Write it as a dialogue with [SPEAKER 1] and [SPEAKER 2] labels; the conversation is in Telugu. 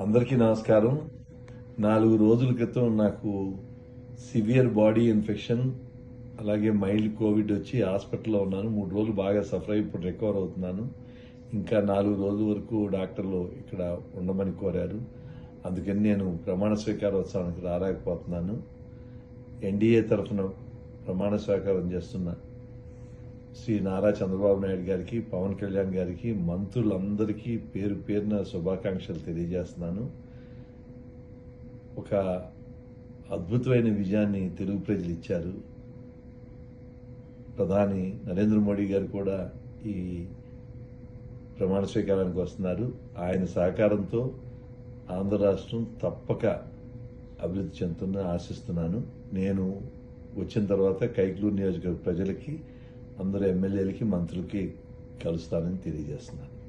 [SPEAKER 1] అందరికీ నమస్కారం. నాలుగు రోజుల క్రితం నాకు సివియర్ బాడీ ఇన్ఫెక్షన్ అలాగే మైల్డ్ కోవిడ్ వచ్చి హాస్పిటల్లో ఉన్నాను. మూడు రోజులు బాగా సఫర్ అయి ఇప్పుడు రికవర్ అవుతున్నాను. ఇంకా నాలుగు రోజుల వరకు డాక్టర్లు ఇక్కడ ఉండమని కోరారు. అందుకని నేను ప్రమాణ స్వీకారోత్సవానికి రాలేకపోతున్నాను. ఎన్డీఏ తరఫున ప్రమాణ స్వీకారం చేస్తున్న. శ్రీ నారా చంద్రబాబు నాయుడు గారికి పవన్ కళ్యాణ్ గారికి మంత్రులందరికీ పేరు పేరున శుభాకాంక్షలు తెలియజేస్తున్నాను. ఒక అద్భుతమైన విజయాన్ని తెలుగు ప్రజలు ఇచ్చారు. ప్రధాని నరేంద్ర మోడీ గారు కూడా ఈ ప్రమాణ స్వీకారానికి వస్తున్నారు. ఆయన సహకారంతో ఆంధ్ర రాష్ట్రం తప్పక అభివృద్ధి చెందుతుందని ఆశిస్తున్నాను. నేను వచ్చిన తర్వాత కైక్లూరు నియోజకవర్గ ప్రజలకి అందరు ఎమ్మెల్యేలకి మంత్రులకి కలుస్తానని తెలియజేస్తున్నాను.